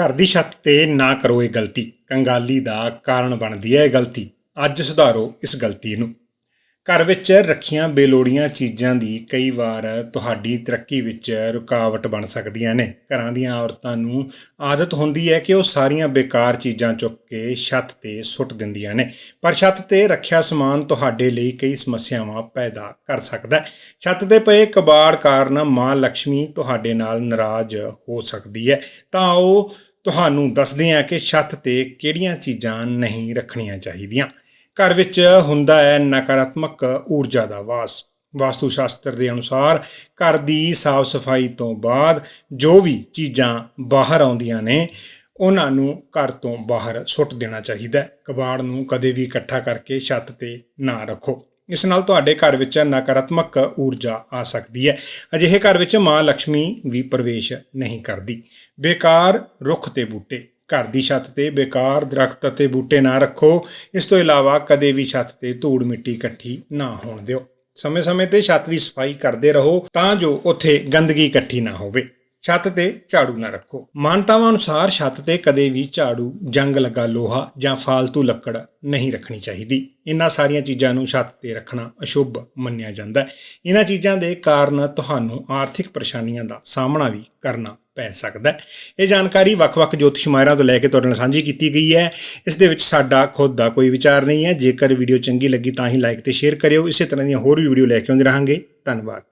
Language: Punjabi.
ਘਰ ਦੀ ਛੱਤ ਤੇ ਨਾ ਕਰੋ ਇਹ ਗਲਤੀ। ਕੰਗਾਲੀ ਦਾ ਕਾਰਨ ਬਣਦੀ ਹੈ ਇਹ ਗਲਤੀ। ਅੱਜ ਸੁਧਾਰੋ ਇਸ ਗਲਤੀ ਨੂੰ। ਘਰ ਵਿੱਚ ਰੱਖੀਆਂ ਬੇਲੋੜੀਆਂ ਚੀਜ਼ਾਂ ਦੀ ਕਈ ਵਾਰ ਤੁਹਾਡੀ ਤਰੱਕੀ ਵਿੱਚ ਰੁਕਾਵਟ ਬਣ ਸਕਦੀਆਂ ਨੇ। ਘਰਾਂ ਦੀਆਂ ਔਰਤਾਂ ਨੂੰ ਆਦਤ ਹੁੰਦੀ ਹੈ ਕਿ ਉਹ ਸਾਰੀਆਂ ਬੇਕਾਰ ਚੀਜ਼ਾਂ ਚੁੱਕ ਕੇ ਛੱਤ ਤੇ ਸੁੱਟ ਦਿੰਦੀਆਂ ਨੇ। ਪਰ ਛੱਤ ਤੇ ਰੱਖਿਆ ਸਮਾਨ ਤੁਹਾਡੇ ਲਈ ਕਈ ਸਮੱਸਿਆਵਾਂ ਪੈਦਾ ਕਰ ਸਕਦਾ ਹੈ। ਛੱਤ ਤੇ ਪਏ ਕਬਾੜ ਕਾਰਨ ਮਾਂ ਲక్ష్ਮੀ ਤੁਹਾਡੇ ਨਾਲ ਨਾਰਾਜ਼ ਹੋ ਸਕਦੀ ਹੈ। ਤਾਂ ਉਹ ਤੁਹਾਨੂੰ ਦੱਸਦੇ ਆ ਕਿ ਛੱਤ ਤੇ ਕਿਹੜੀਆਂ ਚੀਜ਼ਾਂ ਨਹੀਂ ਰੱਖਣੀਆਂ ਚਾਹੀਦੀਆਂ। ਘਰ ਵਿੱਚ ਹੁੰਦਾ ਹੈ ਨਕਾਰਾਤਮਕ ਊਰਜਾ ਦਾ ਵਾਸ। ਵਾਸਤੂ ਸ਼ਾਸਤਰ ਦੇ ਅਨੁਸਾਰ ਘਰ ਦੀ ਸਾਫ਼ ਸਫ਼ਾਈ ਤੋਂ ਬਾਅਦ ਜੋ ਵੀ ਚੀਜ਼ਾਂ ਬਾਹਰ ਆਉਂਦੀਆਂ ਨੇ, ਉਹਨਾਂ ਨੂੰ ਘਰ ਤੋਂ ਬਾਹਰ ਸੁੱਟ ਦੇਣਾ ਚਾਹੀਦਾ ਹੈ। ਕਬਾੜ ਨੂੰ ਕਦੇ ਵੀ ਇਕੱਠਾ ਕਰਕੇ ਛੱਤ ਤੇ ਨਾ ਰੱਖੋ। ਇਸ ਨਾਲ ਤੁਹਾਡੇ ਘਰ ਵਿੱਚ ਨਕਾਰਾਤਮਕ ਊਰਜਾ ਆ ਸਕਦੀ ਹੈ। ਅਜਿਹੇ ਘਰ ਵਿੱਚ ਮਾਂ ਲక్ష్ਮੀ ਵੀ ਪ੍ਰਵੇਸ਼ ਨਹੀਂ ਕਰਦੀ। ਬੇਕਾਰ ਰੁੱਖ ਤੇ ਬੂਟੇ। ਘਰ ਦੀ ਛੱਤ ਤੇ ਬੇਕਾਰ ਦਰਖਤ ਅਤੇ ਬੂਟੇ ਨਾ ਰੱਖੋ। ਇਸ ਤੋਂ ਇਲਾਵਾ ਕਦੇ ਵੀ ਛੱਤ ਤੇ ਧੂੜ ਮਿੱਟੀ ਇਕੱਠੀ ਨਾ ਹੋਣ ਦਿਓ। ਸਮੇਂ-ਸਮੇਂ ਤੇ ਛੱਤ ਦੀ ਸਫ਼ਾਈ ਕਰਦੇ ਰਹੋ ਤਾਂ ਜੋ ਉੱਥੇ ਗੰਦਗੀ ਇਕੱਠੀ ਨਾ ਹੋਵੇ। ਛੱਤ ਤੇ ਝਾੜੂ ਨਾ ਰੱਖੋ। ਮਾਨਤਾਵਾਂ ਅਨੁਸਾਰ ਛੱਤ ਤੇ ਕਦੇ ਵੀ ਝਾੜੂ, ਜੰਗ ਲੱਗਾ ਲੋਹਾ ਜਾਂ ਫਾਲਤੂ ਲੱਕੜ ਨਹੀਂ ਰੱਖਣੀ ਚਾਹੀਦੀ। ਇਹਨਾਂ ਸਾਰੀਆਂ ਚੀਜ਼ਾਂ ਨੂੰ ਛੱਤ ਤੇ ਰੱਖਣਾ ਅਸ਼ੁਭ ਮੰਨਿਆ ਜਾਂਦਾ ਹੈ। ਇਹਨਾਂ ਚੀਜ਼ਾਂ ਦੇ ਕਾਰਨ ਤੁਹਾਨੂੰ ਆਰਥਿਕ ਪਰੇਸ਼ਾਨੀਆਂ ਦਾ ਸਾਹਮਣਾ ਵੀ ਕਰਨਾ ਪੈ ਸਕਦਾ ਇਹ ਜਾਣਕਾਰੀ ਵੱਖ-ਵੱਖ ਜੋਤਿਸ਼ ਮਾਹਿਰਾਂ ਤੋਂ ਲੈ ਕੇ ਤੁਹਾਡੇ ਨਾਲ ਸਾਂਝੀ ਕੀਤੀ ਗਈ ਹੈ। ਇਸ ਦੇ ਵਿੱਚ ਸਾਡਾ ਖੁਦ ਦਾ ਕੋਈ ਵਿਚਾਰ ਨਹੀਂ ਹੈ। ਜੇਕਰ ਵੀਡੀਓ ਚੰਗੀ ਲੱਗੀ ਤਾਂ ਹੀ ਲਾਈਕ ਤੇ ਸ਼ੇਅਰ ਕਰਿਓ। ਇਸੇ ਤਰ੍ਹਾਂ ਦੀਆਂ ਹੋਰ ਵੀ ਵੀਡੀਓ ਲੈ ਕੇ ਆਉਂਦੇ ਰਹਾਂਗੇ। ਧੰਨਵਾਦ।